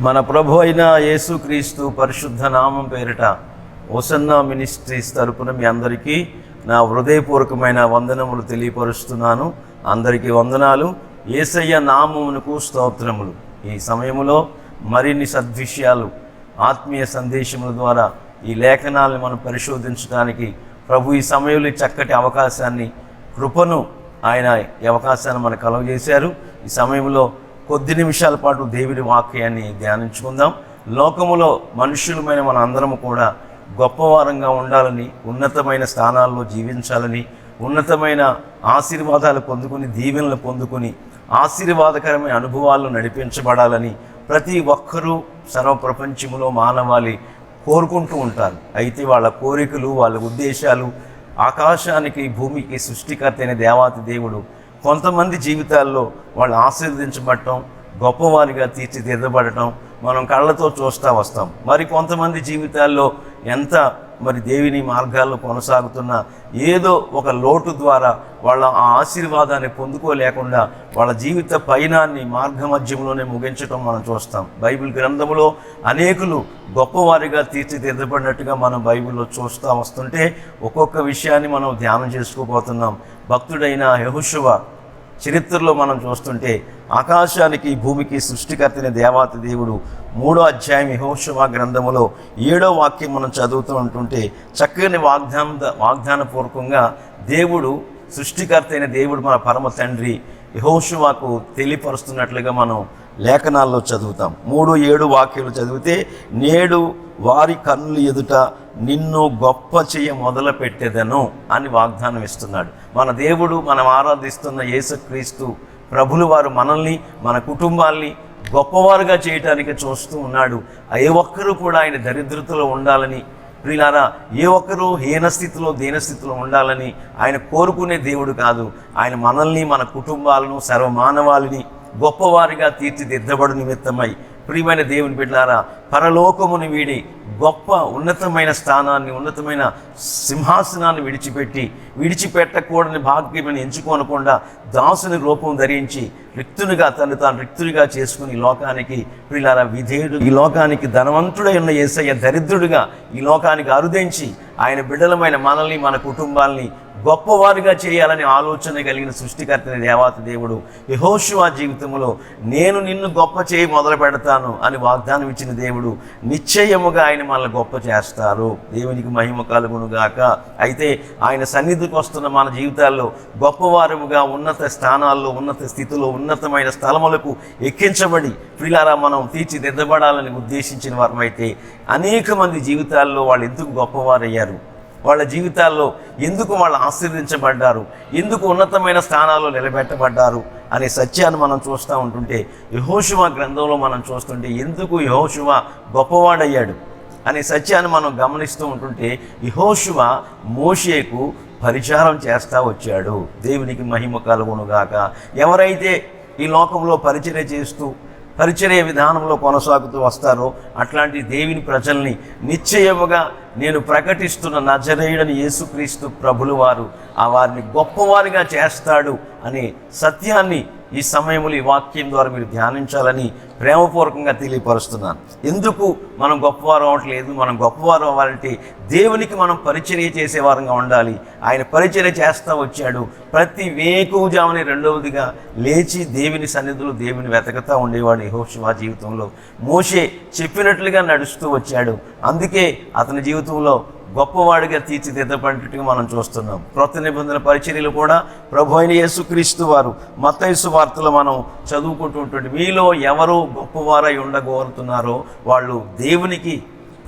మన ప్రభు అయిన యేసుక్రీస్తు పరిశుద్ధ నామం పేరిట ఒసన్న మినిస్ట్రీస్ తరపున మీ అందరికీ నా హృదయపూర్వకమైన వందనములు తెలియపరుస్తున్నాను. అందరికీ వందనాలు. ఏసయ్య నామమునకు స్తోత్రములు. ఈ సమయంలో మరిన్ని సద్విషయాలు ఆత్మీయ సందేశముల ద్వారా ఈ లేఖనాలను మనం పరిశోధించడానికి ప్రభు ఈ సమయంలో చక్కటి అవకాశాన్ని కృపను ఆయన ఈ అవకాశాన్ని మనకు కలుగజేశారు. ఈ సమయంలో కొద్ది నిమిషాల పాటు దేవుని వాక్యాన్ని ధ్యానించుకుందాం. లోకములో మనుషులమైన మన అందరము కూడా గొప్పవారంగా ఉండాలని ఉన్నతమైన స్థానాల్లో జీవించాలని ఉన్నతమైన ఆశీర్వాదాలు పొందుకొని దీవెనలు పొందుకొని ఆశీర్వాదకరమైన అనుభవాలను నడిపించబడాలని ప్రతి ఒక్కరూ సర్వ ప్రపంచంలో మానవాళి కోరుకుంటూ ఉంటారు. అయితే వాళ్ళ కోరికలు వాళ్ళ ఉద్దేశాలు ఆకాశానికి భూమికి సృష్టికర్త అయిన దేవాతి దేవుడు కొంతమంది జీవితాల్లో వాళ్ళు ఆశీర్వదించబడటం గొప్పవారిగా తీర్చిదిద్దబడటం మనం కళ్ళతో చూస్తూ వస్తాం. మరి కొంతమంది జీవితాల్లో ఎంత మరి దేవిని మార్గాల్లో కొనసాగుతున్న ఏదో ఒక లోటు ద్వారా వాళ్ళ ఆ ఆశీర్వాదాన్ని పొందుకోలేకుండా వాళ్ళ జీవిత పయనాన్ని మార్గమధ్యంలోనే ముగించడం మనం చూస్తాం. బైబిల్ గ్రంథంలో అనేకులు గొప్పవారిగా తీర్చిదిద్దబడినట్టుగా మనం బైబిల్లో చూస్తూ వస్తుంటే ఒక్కొక్క విషయాన్ని మనం ధ్యానం చేసుకోబోతున్నాం. భక్తుడైన యహుశువ చరిత్రలో మనం చూస్తుంటే ఆకాశానికి భూమికి సృష్టికర్తని దేవాతి దేవుడు మూడో అధ్యాయం యహోశవ గ్రంథములో ఏడో వాక్యం మనం చదువుతూ ఉంటుంటే చక్కని వాగ్దాన వాగ్దానపూర్వకంగా దేవుడు సృష్టికర్త అయిన దేవుడు మన పరమ తండ్రి యహోశువాకు తెలియపరుస్తున్నట్లుగా మనం లేఖనాల్లో చదువుతాం. మూడు ఏడు వాక్యాలు చదివితే నేడు వారి కన్నులు ఎదుట నిన్ను గొప్ప చేయ మొదలు పెట్టేదను అని వాగ్దానం ఇస్తున్నాడు. మన దేవుడు మనం ఆరాధిస్తున్న యేసుక్రీస్తు ప్రభులు వారు మనల్ని మన కుటుంబాల్ని గొప్పవారుగా చేయటానికి చూస్తూ ఉన్నాడు. ఏ ఒక్కరూ కూడా ఆయన దరిద్రతలో ఉండాలని ప్రియులారా ఏ ఒక్కరూ హీనస్థితిలో దీనస్థితిలో ఉండాలని ఆయన కోరుకునే దేవుడు కాదు. ఆయన మనల్ని మన కుటుంబాలను సర్వమానవాళిని గొప్పవారిగా తీర్చిదిద్దబడు నిమిత్తమై ప్రియమైన దేవుని బిడ్డలారా పరలోకమును వీడి గొప్ప ఉన్నతమైన స్థానాన్ని ఉన్నతమైన సింహాసనాన్ని విడిచిపెట్టి విడిచిపెట్టకూడని భాగ్యమని ఎంచుకోనకుండా దాసుని రూపం ధరించి రిక్తునిగా తను తాను రిక్తునిగా చేసుకుని లోకానికి ప్రియులారా విధేయుడు ఈ లోకానికి ధనవంతుడై ఉన్న యేసయ్య దరిద్రుడిగా ఈ లోకానికి అరుదించి ఆయన బిడ్డలమైన మనల్ని మన కుటుంబాల్ని గొప్పవారుగా చేయాలని ఆలోచన కలిగిన సృష్టికర్తని దేవాత దేవుడు యహోషువా జీవితంలో నేను నిన్ను గొప్ప చేయి మొదలు పెడతాను అని వాగ్దానం ఇచ్చిన దేవుడు నిశ్చయముగా ఆయన మనల్ని గొప్ప చేస్తారు. దేవునికి మహిమ కలుగునుగాక అయితే ఆయన సన్నిధికి వస్తున్న మన జీవితాల్లో గొప్పవారముగా ఉన్నత స్థానాల్లో ఉన్నత స్థితిలో ఉన్నతమైన స్థలములకు ఎక్కించబడి ప్రిలారా మనం తీర్చిదిద్దబడాలని ఉద్దేశించిన వారమైతే అనేక మంది జీవితాల్లో వాళ్ళు ఎందుకు గొప్పవారయ్యారు? వాళ్ళ జీవితాల్లో ఎందుకు వాళ్ళు ఆశీర్వదించబడ్డారు? ఎందుకు ఉన్నతమైన స్థానాల్లో నిలబెట్టబడ్డారు? అనే సత్యాన్ని మనం చూస్తూ ఉంటుంటే యహోశివ గ్రంథంలో మనం చూస్తుంటే ఎందుకు యహోశివ గొప్పవాడయ్యాడు? అనే సత్యాన్ని మనం గమనిస్తూ ఉంటుంటే యహోశువ మోషేకు పరిచారం చేస్తూ వచ్చాడు. దేవునికి మహిమ కలుగునుగాక ఎవరైతే ఈ లోకంలో పరిచర్య చేస్తూ పరిచర్య విధానంలో కొనసాగుతూ వస్తారో అట్లాంటి దేవుని ప్రజల్ని నిశ్చయముగా నేను ప్రకటిస్తున్న నజరేయుడని యేసుక్రీస్తు ప్రభులు వారు ఆ వారిని గొప్పవారిగా చేస్తాడు అనే సత్యాన్ని ఈ సమయంలో ఈ వాక్యం ద్వారా మీరు ధ్యానించాలని ప్రేమపూర్వకంగా తెలియపరుస్తున్నాను. ఎందుకు మనం గొప్పవారు అవ్వట్లేదు? మనం గొప్పవారు అవ్వాలంటే దేవునికి మనం పరిచర్య చేసేవారంగా ఉండాలి. ఆయన పరిచర్య చేస్తూ వచ్చాడు. ప్రతి వేకువజామని రెండవదిగా లేచి దేవుని సన్నిధిలో దేవుని వెతకతా ఉండేవాడు యెహోషువ జీవితంలో. మోషే చెప్పినట్లుగా నడుస్తూ వచ్చాడు. అందుకే అతని జీవితం జీవితంలో గొప్పవాడిగా తీర్చిదిద్దబడినట్టుగా మనం చూస్తున్నాం. క్రొత్త నిబంధన పరిచర్యలు కూడా ప్రభు అయిన యేసుక్రీస్తు వారు మతయసు వార్తలు మనం చదువుకుంటుంటే మీలో ఎవరు గొప్పవారై ఉండగోరుతున్నారో వాళ్ళు దేవునికి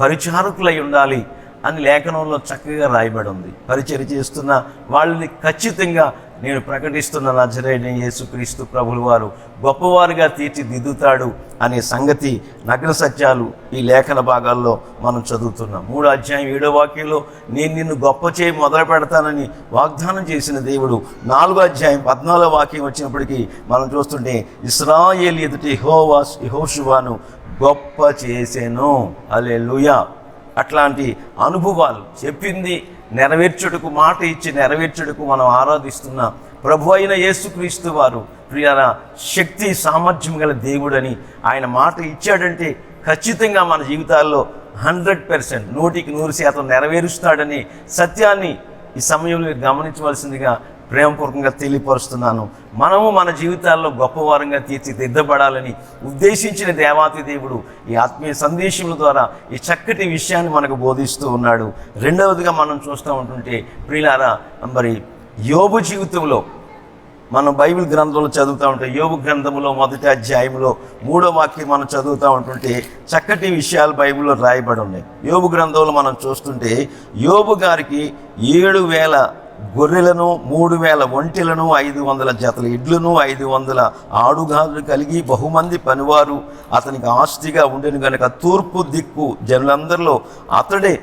పరిచారకులై ఉండాలి. అని లేఖనంలో చక్కగా రాయబడి ఉంది. పరిచయం చేస్తున్న వాళ్ళని ఖచ్చితంగా నేను ప్రకటిస్తున్న నజరైన యేసుక్రీస్తు ప్రభులు వారు గొప్పవారుగా తీర్చిదిద్దుతాడు అనే సంగతి నగ్న సత్యాలు ఈ లేఖన భాగాల్లో మనం చదువుతున్నాం. మూడు అధ్యాయం ఏడో వాక్యంలో నేను నిన్ను గొప్ప చేయి మొదలు పెడతానని వాగ్దానం చేసిన దేవుడు నాలుగో అధ్యాయం పద్నాలుగో వాక్యం వచ్చినప్పటికీ మనం చూస్తుంటే ఇస్రాయేల్ ఎదుటి హోవాస్ హోషువాను గొప్ప చేసేను. అలే అట్లాంటి అనుభవాలు చెప్పింది నెరవేర్చుటకు మాట ఇచ్చి నెరవేర్చుటకు మనం ఆరాధిస్తున్న ప్రభు అయిన యేసుక్రీస్తు వారు. ప్రియన శక్తి సామర్థ్యం గల దేవుడని ఆయన మాట ఇచ్చాడంటే ఖచ్చితంగా మన జీవితాల్లో హండ్రెడ్ పర్సెంట్ నూటికి నూరు శాతం నెరవేరుస్తాడని సత్యాన్ని ఈ సమయంలో మీరు గమనించవలసిందిగా ప్రేమపూర్వకంగా తెలియపరుస్తున్నాను. మనము మన జీవితాల్లో గొప్పవారంగా తీర్చిదిద్దబడాలని ఉద్దేశించిన దేవాతి దేవుడు ఈ ఆత్మీయ సందేశముల ద్వారా ఈ చక్కటి విషయాన్ని మనకు బోధిస్తూ ఉన్నాడు. రెండవదిగా మనం చూస్తూ ఉంటుంటే ప్రియులారా మరి యోబు జీవితంలో మనం బైబిల్ గ్రంథంలో చదువుతూ ఉంటే యోగు గ్రంథంలో మొదటి అధ్యాయంలో మూడో వాక్యం మనం చదువుతూ ఉంటుంటే చక్కటి విషయాలు బైబిల్లో రాయబడి ఉన్నాయి. యోగు గ్రంథంలో మనం చూస్తుంటే యోగు గారికి ఏడు వేల గొర్రెలను మూడు వేల ఒంటెలను ఐదు వందల జతల ఇడ్లను ఐదు వందల ఆడుగాదులు కలిగి బహుమంది పనివారు. అతనికి ఆస్తిగా ఉండేను కనుక తూర్పు దిక్కు జనులందరిలో అతడే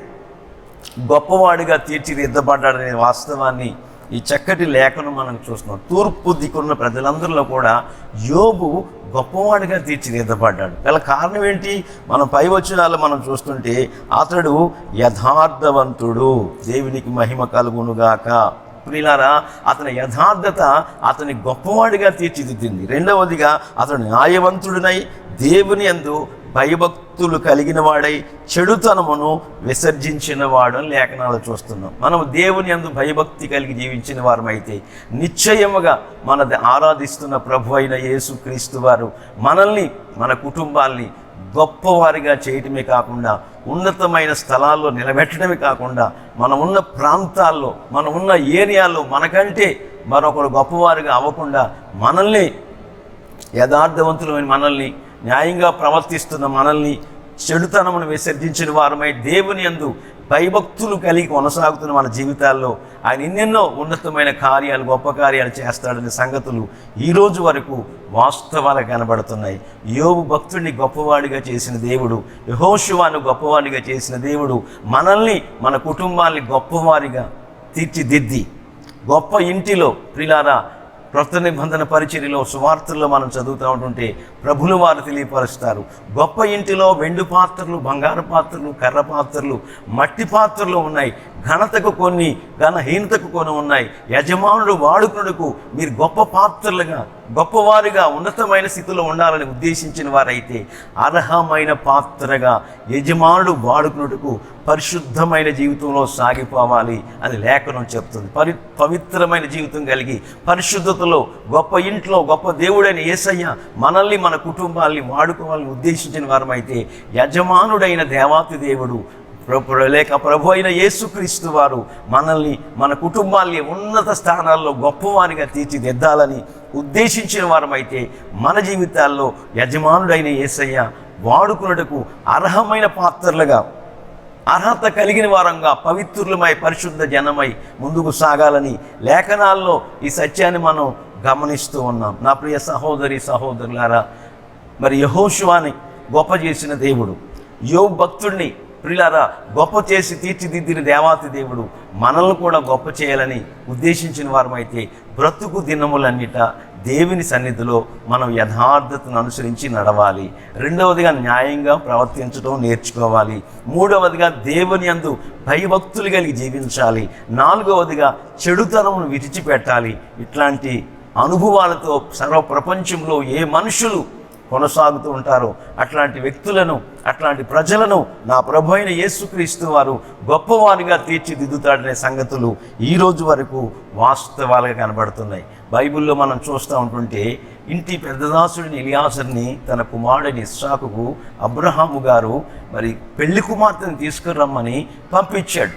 గొప్పవాడిగా తీర్చిదిద్దబడ్డాడనే వాస్తవాన్ని ఈ చక్కటి లేఖను మనం చూస్తున్నాం. తూర్పు దిక్కున్న ప్రజలందరిలో కూడా యోబు గొప్పవాడిగా తీర్చిదిద్దబడ్డాడు. గల కారణం ఏంటి? మనం పై వచ్చినాలు మనం చూస్తుంటే అతడు యథార్థవంతుడు దేవునికి మహిమ కలుగునుగాక. ప్రియులారా అతని యథార్థత అతని గొప్పవాడిగా తీర్చిదిద్దింది. రెండవదిగా అతడు న్యాయవంతుడినై దేవుని యందు భయభక్తులు కలిగిన వాడై చెడుతనమును విసర్జించిన వాడు అని లేఖనాలు చూస్తున్నాం. మనం దేవుని యందు భయభక్తి కలిగి జీవించిన వారమైతే నిశ్చయముగా మన ఆరాధిస్తున్న ప్రభు అయిన యేసు క్రీస్తు వారు మనల్ని మన కుటుంబాల్ని గొప్పవారిగా చేయటమే కాకుండా ఉన్నతమైన స్థలాల్లో నిలబెట్టడమే కాకుండా మనం ఉన్న ప్రాంతాల్లో మనం ఉన్న ఏరియాల్లో మనకంటే మరొకరు గొప్పవారిగా అవ్వకుండా మనల్ని యథార్థవంతులమైన మనల్ని న్యాయంగా ప్రవర్తిస్తున్న మనల్ని చెడుతనమును విసర్జించిన వారమై దేవుని యందు భయభక్తులు కలిగి కొనసాగుతున్న మన జీవితాల్లో ఆయన ఎన్నెన్నో ఉన్నతమైన కార్యాలు గొప్ప కార్యాలు చేస్తాడనే సంగతులు ఈ రోజు వరకు వాస్తవాలు కనబడుతున్నాయి. యోగు భక్తుడిని గొప్పవాడిగా చేసిన దేవుడు యహోశివాను గొప్పవాడిగా చేసిన దేవుడు మనల్ని మన కుటుంబాన్ని గొప్పవారిగా తీర్చిదిద్ది. గొప్ప ఇంటిలో ప్రిలారా క్రొత్త నిబంధన పరిచర్యలో సువార్తల్లో మనం చదువుతూ ఉంటుంటే ప్రభులు వారు తెలియపరుస్తారు. గొప్ప ఇంటిలో వెండి పాత్రలు బంగారు పాత్రలు కర్ర పాత్రలు మట్టి పాత్రలు ఉన్నాయి. ఘనతకు కొన్ని ఘనహీనతకు కొన్ని ఉన్నాయి. యజమానుడు వాడుకునుడుకు మీరు గొప్ప పాత్రలుగా గొప్పవారుగా ఉన్నతమైన స్థితిలో ఉండాలని ఉద్దేశించిన వారైతే అర్హమైన పాత్రగా యజమానుడు వాడుకున్నట్టుకు పరిశుద్ధమైన జీవితంలో సాగిపోవాలి అని లేఖనం చెప్తుంది. పరి పవిత్రమైన జీవితం కలిగి పరిశుద్ధతలో గొప్ప ఇంట్లో గొప్ప దేవుడైన యేసయ్య మనల్ని మన కుటుంబాల్ని వాడుకోవాలని ఉద్దేశించిన వారమైతే యజమానుడైన దేవాతి దేవుడు లేక ప్రభు అయిన యేసుక్రీస్తు వారు మనల్ని మన కుటుంబాల్ని ఉన్నత స్థానాల్లో గొప్పవారిగా తీర్చిదిద్దాలని ఉద్దేశించిన వారమైతే మన జీవితాల్లో యజమానుడైన యేసయ్య వాడుకున్నటకు అర్హమైన పాత్రలుగా అర్హత కలిగిన వారంగా పవిత్రులమై పరిశుద్ధ జనమై ముందుకు సాగాలని లేఖనాల్లో ఈ సత్యాన్ని మనం గమనిస్తూ ఉన్నాం. నా ప్రియ సహోదరి సహోదరులారా మరి యహోశివాని గొప్ప చేసిన దేవుడు యో భక్తుడిని ప్రిలారా గొప్ప చేసి తీర్చిదిద్దిన దేవాతి దేవుడు మనల్ని కూడా గొప్ప చేయాలని ఉద్దేశించిన వారమైతే బ్రతుకు దినములన్నిట దేవుని సన్నిధిలో మనం యథార్థతను అనుసరించి నడవాలి. రెండవదిగా న్యాయంగా ప్రవర్తించడం నేర్చుకోవాలి. మూడవదిగా దేవుని అందు భయభక్తులు కలిగి జీవించాలి. నాలుగవదిగా చెడుతనమును విడిచిపెట్టాలి. ఇట్లాంటి అనుభవాలతో సర్వ ప్రపంచంలో ఏ మనుషులు కొనసాగుతూ ఉంటారు. అట్లాంటి వ్యక్తులను అట్లాంటి ప్రజలను నా ప్రభు అయిన యేసుక్రీస్తు వారు గొప్పవారిగా తీర్చిదిద్దుతాడనే సంగతులు ఈ రోజు వరకు వాస్తవాలుగా కనబడుతున్నాయి. బైబిల్లో మనం చూస్తూ ఉంటుంటే ఇంటి పెద్దదాసుడిని ఇలియాసర్ని తన కుమారుడిని ఇస్సాకుకు అబ్రహాము గారు మరి పెళ్ళి కుమార్తెను తీసుకురమ్మని పంపించాడు.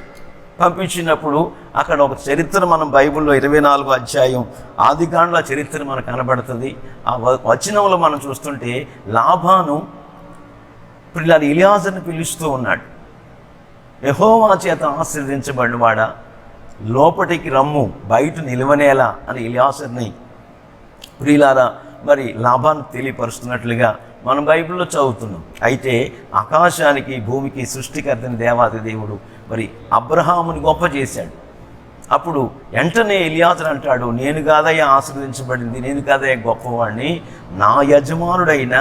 పంపించినప్పుడు అక్కడ ఒక చరిత్ర మనం బైబిల్లో ఇరవై నాలుగు అధ్యాయం ఆదికాండ్ల చరిత్ర మనకు కనబడుతుంది. ఆ వ- వచనంలో మనం చూస్తుంటే లాభాను పిల్లలు ఇలియాజర్ని పిలుస్తూ ఉన్నాడు. యహోవా చేత ఆశీర్వదించబడినవాడా లోపటికి రమ్ము బయట నిలవనేలా అని ఇలియాసర్ని ప్రియులారా మరి లాభాన్ని తెలియపరుస్తున్నట్లుగా మనం బైబిల్లో చదువుతున్నాం. అయితే ఆకాశానికి భూమికి సృష్టికర్తని దేవాది దేవుడు మరి అబ్రహాముని గొప్ప చేశాడు. అప్పుడు వెంటనే ఎలియాజర్ అంటాడు నేను కాదయ్యా ఆశ్రదించబడింది నేను కాదయ్యా గొప్పవాడిని నా యజమానుడైన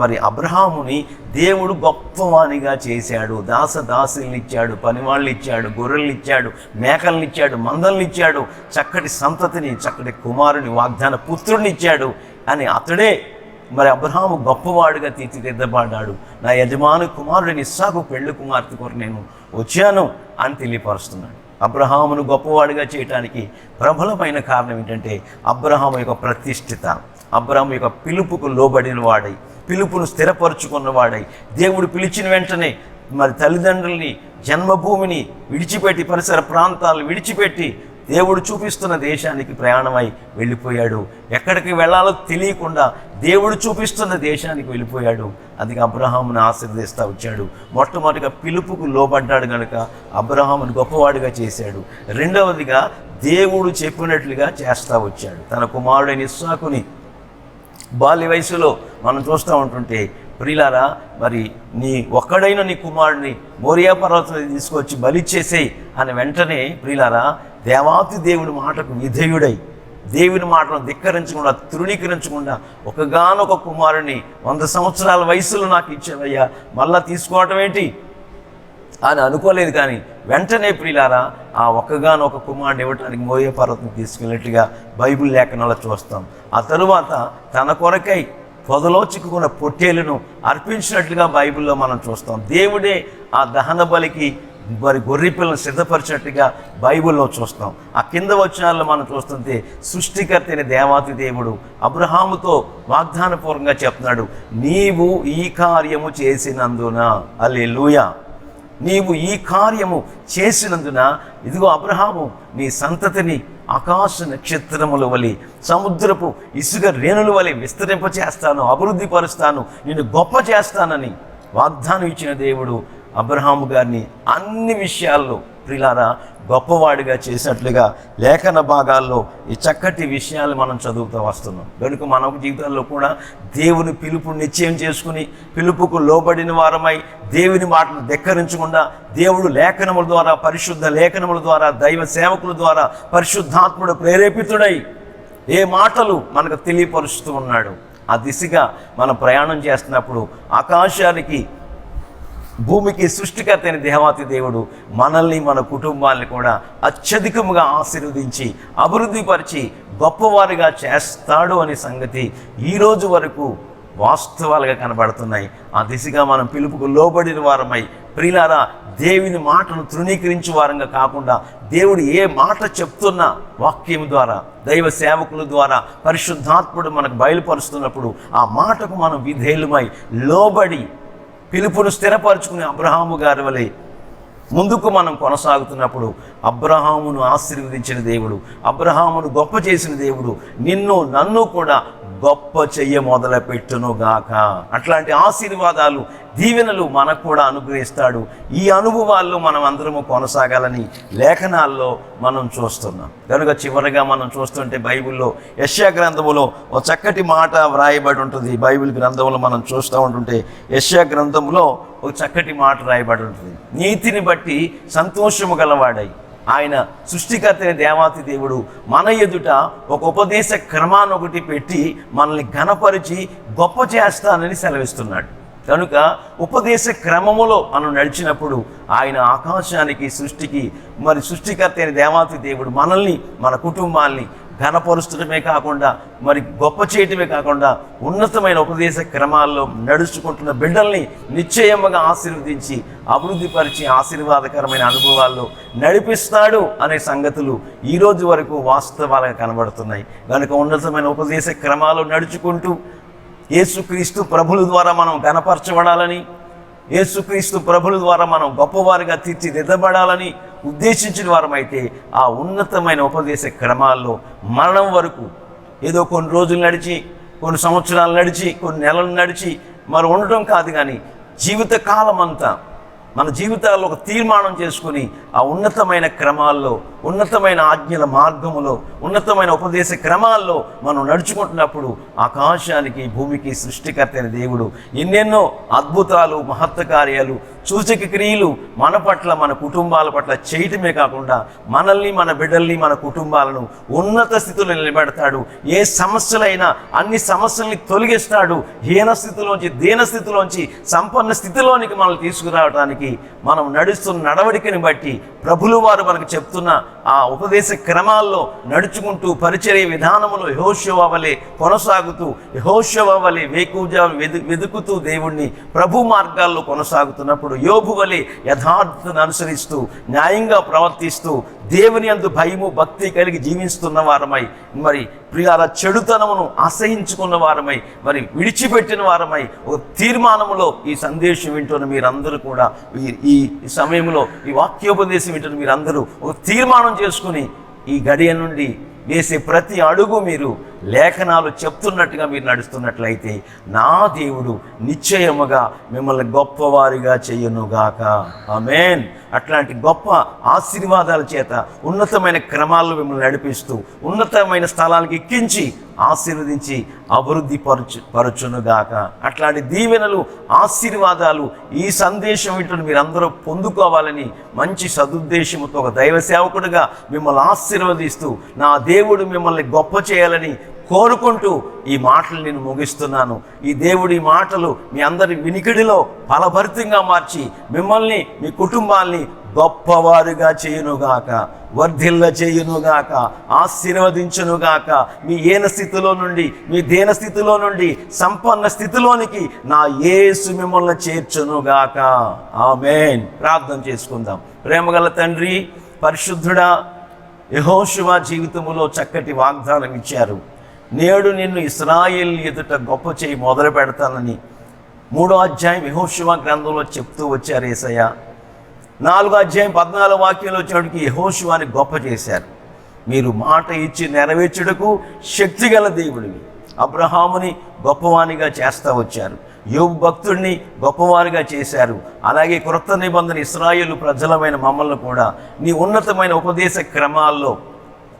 మరి అబ్రహాముని దేవుడు గొప్పవానిగా చేశాడు. దాస దాసుల్ని ఇచ్చాడు పనివాళ్ళు ఇచ్చాడు గొర్రెల్ని ఇచ్చాడు మేకల్ని ఇచ్చాడు మందల్ని ఇచ్చాడు చక్కటి సంతతిని చక్కటి కుమారుని వాగ్దాన పుత్రుడిని ఇచ్చాడు అని అతడే మరి అబ్రహాము గొప్పవాడుగా తీర్చిదిద్దబడ్డాడు. నా యజమాని కుమారుడిని ఇస్సాకు పెళ్ళి కుమార్తె కొరకు నేను వచ్చాను అని తెలియపరుస్తున్నాడు. అబ్రహామును గొప్పవాడిగా చేయటానికి ప్రబలమైన కారణం ఏంటంటే అబ్రహాము యొక్క ప్రతిష్ఠిత అబ్రహం యొక్క పిలుపుకు లోబడిన వాడై పిలుపును స్థిరపరుచుకున్నవాడై దేవుడు పిలిచిన వెంటనే మరి తల్లిదండ్రుల్ని జన్మభూమిని విడిచిపెట్టి పరిసర ప్రాంతాలు విడిచిపెట్టి దేవుడు చూపిస్తున్న దేశానికి ప్రయాణమై వెళ్ళిపోయాడు. ఎక్కడికి వెళ్ళాలో తెలియకుండా దేవుడు చూపిస్తున్న దేశానికి వెళ్ళిపోయాడు. అది అబ్రహామును ఆశీర్వదిస్తూ వచ్చాడు. మొట్టమొదటిగా పిలుపుకు లోబడ్డాడు కనుక అబ్రహామును గొప్పవాడిగా చేశాడు. రెండవదిగా దేవుడు చెప్పినట్లుగా చేస్తూ వచ్చాడు. తన కుమారుడైన ఇస్సాకుని బాల్య వయసులో మనం చూస్తూ ఉంటుంటే ప్రియులారా మరి నీ ఒక్కడైన నీ కుమారుడిని మోరియా పర్వతం తీసుకొచ్చి బలిచ్చేసేయి అని వెంటనే ప్రియులారా దేవాతి దేవుని మాటకు విధేయుడై దేవుని మాటను ధిక్కరించకుండా తృణీకరించకుండా ఒకగానొక కుమారుని వంద సంవత్సరాల వయసులో నాకు ఇచ్చావయ్యా మళ్ళా తీసుకోవటం ఏంటి? అని అనుకోలేదు కానీ వెంటనే ప్రియులారా ఆ ఒక్కగానొక ఒక కుమారుడు ఇవ్వటానికి మోయ పర్వతం తీసుకెళ్ళినట్టుగా బైబిల్ లేఖనాలు చూస్తాం. ఆ తరువాత తన కొరకై పొదలో చిక్కుకున్న పొట్టేలను అర్పించినట్లుగా బైబిల్లో మనం చూస్తాం. దేవుడే ఆ దహన బలికి మరి గొర్రె పిల్లను సిద్ధపరిచినట్టుగా బైబిల్లో చూస్తాం. ఆ కింద వచనాల్లో మనం చూస్తుంటే సృష్టికర్త అయిన దేవాతి దేవుడు అబ్రహాముతో వాగ్దానపూర్వకంగా చెప్తున్నాడు నీవు ఈ కార్యము చేసినందున. అల్లెలూయా. నీవు ఈ కార్యము చేసినందున ఇదిగో అబ్రహాము నీ సంతతిని ఆకాశ నక్షత్రముల వలి సముద్రపు ఇసుక రేణుల వలె విస్తరింప చేస్తాను అభివృద్ధి పరుస్తాను నిన్ను గొప్ప చేస్తానని వాగ్దానం ఇచ్చిన దేవుడు అబ్రహాము గారిని అన్ని విషయాల్లో ప్రిలారా గొప్పవాడిగా చేసినట్లుగా లేఖన భాగాల్లో ఈ చక్కటి విషయాలు మనం చదువుతూ వస్తున్నాం. కనుక మన జీవితంలో కూడా దేవుని పిలుపు నిశ్చయం చేసుకుని పిలుపుకు లోబడిన వారమై దేవుని మాటను ధిక్కరించకుండా దేవుడు లేఖనముల ద్వారా పరిశుద్ధ లేఖనముల ద్వారా దైవ సేవకుల ద్వారా పరిశుద్ధాత్ముడు ప్రేరేపితుడై ఏ మాటలు మనకు తెలియపరుస్తూ ఉన్నాడు. ఆ దిశగా మనం ప్రయాణం చేస్తున్నప్పుడు ఆకాశానికి భూమికి సృష్టికర్త అయిన దేవాతి దేవుడు మనల్ని మన కుటుంబాన్ని కూడా అత్యధికముగా ఆశీర్వదించి అభివృద్ధిపరిచి గొప్పవారిగా చేస్తాడు అనే సంగతి ఈరోజు వరకు వాస్తవాలుగా కనబడుతున్నాయి. ఆ దిశగా మనం పిలుపుకు లోబడిన వారమై ప్రియులారా దేవుని మాటను తృణీకరించే వారంగా కాకుండా దేవుడు ఏ మాట చెప్తున్నా వాక్యం ద్వారా దైవ సేవకుల ద్వారా పరిశుద్ధాత్ముడు మనకు బయలుపరుస్తున్నప్పుడు ఆ మాటకు మనం విధేయులమై లోబడి పిలుపును స్థిరపరచుకునే అబ్రహాము గారి వలె ముందుకు మనం కొనసాగుతున్నప్పుడు అబ్రహామును ఆశీర్వదించిన దేవుడు అబ్రహామును గొప్ప చేసిన దేవుడు నిన్ను నన్ను కూడా గొప్ప చెయ్య మొదలుపెట్టును గాక అట్లాంటి ఆశీర్వాదాలు దీవెనలు మనకు కూడా అనుగ్రహిస్తాడు. ఈ అనుభవాల్లో మనం అందరము కొనసాగాలని లేఖనాల్లో మనం చూస్తున్నాం. కనుక చివరిగా మనం చూస్తుంటే బైబిల్లో యశ్యా గ్రంథములో ఒక చక్కటి మాట వ్రాయబడి ఉంటుంది. బైబిల్ గ్రంథంలో మనం చూస్తూ ఉంటుంటే యశ్యా గ్రంథంలో ఒక చక్కటి మాట రాయబడి ఉంటుంది. నీతిని బట్టి సంతోషము గలవాడై ఆయన సృష్టికర్త దేవాతి దేవుడు మన ఎదుట ఒక ఉపదేశ క్రమాన్ని ఒకటి పెట్టి మనల్ని ఘనపరిచి గొప్ప చేస్తానని సెలవిస్తున్నాడు. కనుక ఉపదేశ క్రమములో మనం నడిచినప్పుడు ఆయన ఆకాశానికి సృష్టికి మరి సృష్టికర్త అయిన దేవాతి దేవుడు మనల్ని మన కుటుంబాల్ని ఘనపరుచడమే కాకుండా మరి గొప్ప చేయటమే కాకుండా ఉన్నతమైన ఉపదేశ క్రమాల్లో నడుచుకుంటున్న బిడ్డల్ని నిశ్చయముగా ఆశీర్వదించి అభివృద్ధిపరిచి ఆశీర్వాదకరమైన అనుభవాల్లో నడిపిస్తాడు అనే సంగతులు ఈ రోజు వరకు వాస్తవాలుగా కనబడుతున్నాయి. కనుక ఉన్నతమైన ఉపదేశ క్రమాలు నడుచుకుంటూ యేసుక్రీస్తు ప్రభుల ద్వారా మనం గనపరచబడాలని యేసుక్రీస్తు ప్రభుల ద్వారా మనం గొప్పవారిగా తీర్చిదిద్దబడాలని ఉద్దేశించిన వారమైతే ఆ ఉన్నతమైన ఉపదేశ క్రమాల్లో మరణం వరకు ఏదో కొన్ని రోజులు నడిచి కొన్ని సంవత్సరాలు నడిచి కొన్ని నెలలు నడిచి మరి ఉండటం కాదు కానీ జీవితకాలం అంతా మన జీవితాల్లో ఒక తీర్మానం చేసుకుని ఆ ఉన్నతమైన క్రమాల్లో ఉన్నతమైన ఆజ్ఞల మార్గములో ఉన్నతమైన ఉపదేశ క్రమాల్లో మనం నడుచుకుంటున్నప్పుడు ఆకాశానికి భూమికి సృష్టికర్త అయిన దేవుడు ఎన్నెన్నో అద్భుతాలు మహత్వ కార్యాలు సూచక క్రియలు మన పట్ల మన కుటుంబాల పట్ల చేయటమే కాకుండా మనల్ని మన బిడ్డల్ని మన కుటుంబాలను ఉన్నత స్థితిలో నిలబెడతాడు. ఏ సమస్యలైనా అన్ని సమస్యల్ని తొలగిస్తాడు. హీన స్థితిలోంచి దీన స్థితిలోంచి సంపన్న స్థితిలోనికి మనల్ని తీసుకురావడానికి మనం నడుస్తున్న నడవడికని బట్టి ప్రభులు వారు మనకు చెప్తున్న ఆ ఉపదేశ క్రమాల్లో నడుచుకుంటూ పరిచర్య విధానములో యహోశవ వలె కొనసాగుతూ యహోశవ వలె వేకుజాలు వెదు వెదుకుతూ దేవుణ్ణి ప్రభు మార్గాల్లో కొనసాగుతున్నప్పుడు యోగు వలె యథార్థతను అనుసరిస్తూ న్యాయంగా ప్రవర్తిస్తూ దేవుని అందు భయము భక్తి కలిగి జీవిస్తున్న వారమై మరి ప్రియాల చెడుతనమును అసహించుకున్న వారమై మరి విడిచిపెట్టిన వారమై ఒక తీర్మానములో ఈ సందేశం వింటున్న మీరందరూ కూడా ఈ ఈ సమయంలో ఈ వాక్యోపదేశం వింటున్న మీరందరూ ఒక తీర్మానం చేసుకుని ఈ గడియ నుండి వేసే ప్రతి అడుగు మీరు లేఖనాలు చెప్తున్నట్టుగా మీరు నడుస్తున్నట్లయితే నా దేవుడు నిశ్చయముగా మిమ్మల్ని గొప్పవారిగా చేయనుగాక. ఆమెన్. అట్లాంటి గొప్ప ఆశీర్వాదాల చేత ఉన్నతమైన క్రమాల్లో మిమ్మల్ని నడిపిస్తూ ఉన్నతమైన స్థలాలకు ఎక్కించి ఆశీర్వదించి అభివృద్ధి పరచు పరచునుగాక. అట్లాంటి దీవెనలు ఆశీర్వాదాలు ఈ సందేశం వింటున్న మీరందరూ పొందుకోవాలని మంచి సదుద్దేశంతో ఒక దైవ సేవకుడిగా మిమ్మల్ని ఆశీర్వదిస్తూ నా దేవుడు మిమ్మల్ని గొప్ప చేయాలని కోరుకుంటూ ఈ మాటలు నేను ముగిస్తున్నాను. ఈ దేవుడి మాటలు మీ అందరి వినికిడిలో ఫలభరితంగా మార్చి మిమ్మల్ని మీ కుటుంబాల్ని గొప్పవారుగా చేయునుగాక వర్ధిల్ల చేయునుగాక ఆశీర్వదించునుగాక మీ ఏన స్థితిలో నుండి మీ దేన స్థితిలో నుండి సంపన్న స్థితిలోనికి నా యేసు మిమ్మల్ని చేర్చునుగాక. ఆమెన్. ప్రార్థన చేసుకుందాం. ప్రేమగల తండ్రి పరిశుద్ధుడా యహోశువ జీవితంలో చక్కటి వాగ్దానం ఇచ్చారు. నేడు నిన్ను ఇస్రాయేల్ ఎదుట గొప్ప చేయి మొదలు పెడతానని మూడో అధ్యాయం యహోశివ గ్రంథంలో చెప్తూ వచ్చారు ఏసయ్య. నాలుగో అధ్యాయం పద్నాలుగు వాక్యంలో వచ్చేటికి యహోశివాని గొప్ప చేశారు. మీరు మాట ఇచ్చి నెరవేర్చుటకు శక్తిగల దేవుడివి. అబ్రహాముని గొప్పవానిగా చేస్తూ వచ్చారు. యోగు భక్తుడిని గొప్పవారిగా చేశారు. అలాగే క్రొత్త నిబంధన ఇస్రాయేలు ప్రజలమైన మమ్మల్ని కూడా నీ ఉన్నతమైన ఉపదేశ క్రమాల్లో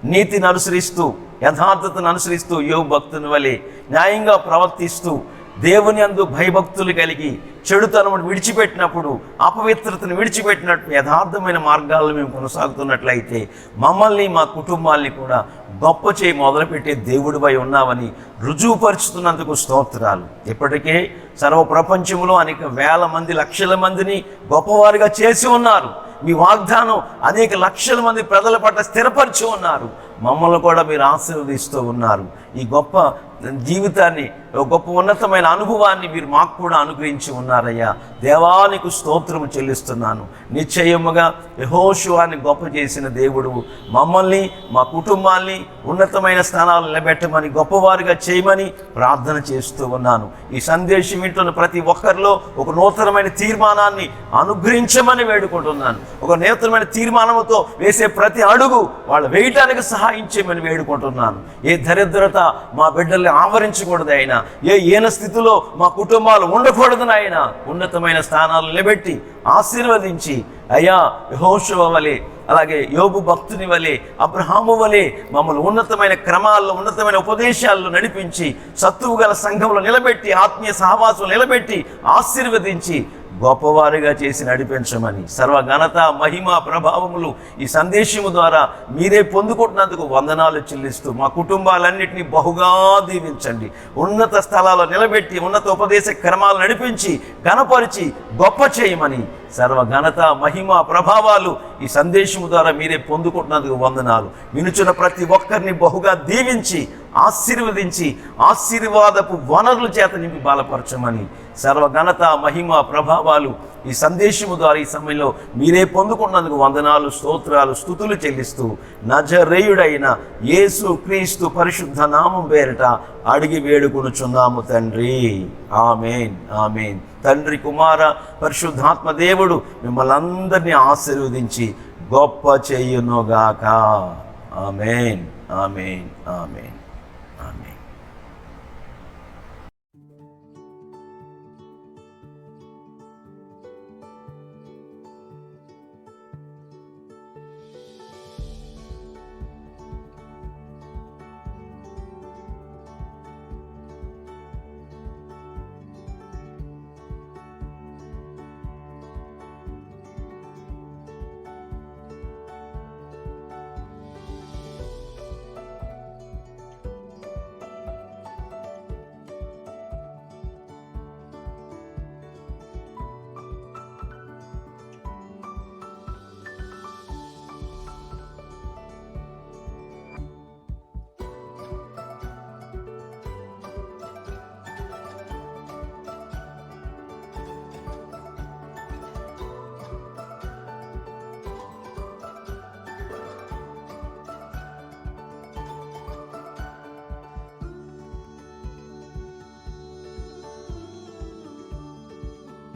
నీతిని అనుసరిస్తూ యథార్థతను అనుసరిస్తూ యోగ భక్తుని వలె న్యాయంగా ప్రవర్తిస్తూ దేవుని అందు భయభక్తులు కలిగి చెడుతనమును విడిచిపెట్టినప్పుడు అపవిత్రతను విడిచిపెట్టినట్టు యథార్థమైన మార్గాల్లో మేము కొనసాగుతున్నట్లయితే మమ్మల్ని మా కుటుంబాల్ని కూడా గొప్ప చేయి మొదలుపెట్టే దేవుడిపై ఉన్నామని రుజువుపరుచుతున్నందుకు స్తోత్రాలు. ఇప్పటికే సర్వ ప్రపంచంలో అనేక వేల మంది లక్షల మందిని గొప్పవారిగా చేసి ఉన్నారు. మీ వాగ్దానం అనేక లక్షల మంది ప్రజల పట్ల స్థిరపరిచి ఉన్నారు. మమ్మల్ని కూడా మీరు ఆశీర్వదిస్తూ ఉన్నారు. ఈ గొప్ప జీవితాన్ని ఒక గొప్ప ఉన్నతమైన అనుభవాన్ని మీరు మాకు కూడా అనుగ్రహించి ఉన్నారయ్యా. దేవానికి స్తోత్రము చెల్లిస్తున్నాను. నిశ్చయముగా యహోశువాన్ని గొప్ప చేసిన దేవుడు మమ్మల్ని మా కుటుంబాల్ని ఉన్నతమైన స్థానాలు నిలబెట్టమని గొప్పవారిగా చేయమని ప్రార్థన చేస్తూ ఉన్నాను. ఈ సందేశం వింటున్న ప్రతి ఒక్కరిలో ఒక నూతనమైన తీర్మానాన్ని అనుగ్రహించమని వేడుకుంటున్నాను. ఒక నూతనమైన తీర్మానంతో వేసే ప్రతి అడుగు వాళ్ళు వేయటానికి సహాయం చేయమని వేడుకుంటున్నాను. ఏ దరిద్రత మా బిడ్డల్ని ఆవరించకూడదు అయినా. ఏ ఈన స్థితిలో మా కుటుంబాలు ఉండకూడదు ఆయన ఉన్నతమైన స్థానాలు నిలబెట్టి ఆశీర్వదించి అయ్యా యహోషువ వలె అలాగే యోగు భక్తుని వలె అబ్రహాము వలె మమ్మల్ని ఉన్నతమైన క్రమాల్లో ఉన్నతమైన ఉపదేశాల్లో నడిపించి సత్తువు గల సంఘంలో నిలబెట్టి ఆత్మీయ సహవాసం నిలబెట్టి ఆశీర్వదించి గొప్పవారిగా చేసి నడిపించమని సర్వ ఘనత మహిమ ప్రభావములు ఈ సందేశము ద్వారా మీరే పొందుకుంటున్నందుకు వందనాలు చెల్లిస్తూ మా కుటుంబాలన్నింటినీ బహుగా దీవించండి. ఉన్నత స్థలాల్లో నిలబెట్టి ఉన్నత ఉపదేశ క్రమాలు నడిపించి ఘనపరిచి గొప్ప చేయమని సర్వ ఘనత మహిమ ప్రభావాలు ఈ సందేశము ద్వారా మీరే పొందుకుంటున్నందుకు వందనాలు. వినుచున్న ప్రతి ఒక్కరిని బహుగా దీవించి ఆశీర్వదించి ఆశీర్వాదపు వనరుల చేత నింపి బలపరచమని సర్వఘనత మహిమ ప్రభావాలు ఈ సందేశము ద్వారా ఈ సమయంలో మీరే పొందుకున్నందుకు వందనాలు స్తోత్రాలు స్థుతులు చెల్లిస్తూ నజరేయుడైన యేసు క్రీస్తు పరిశుద్ధ నామం పేరిట అడిగి వేడుకొనుచున్నాము తండ్రి. ఆమెన్. ఆమెన్. తండ్రి కుమార పరిశుద్ధాత్మ దేవుడు మిమ్మల్ని అందరినీ ఆశీర్వదించి గొప్ప చేయునుగాక. ఆమెన్. ఆమెన్. ఆమెన్.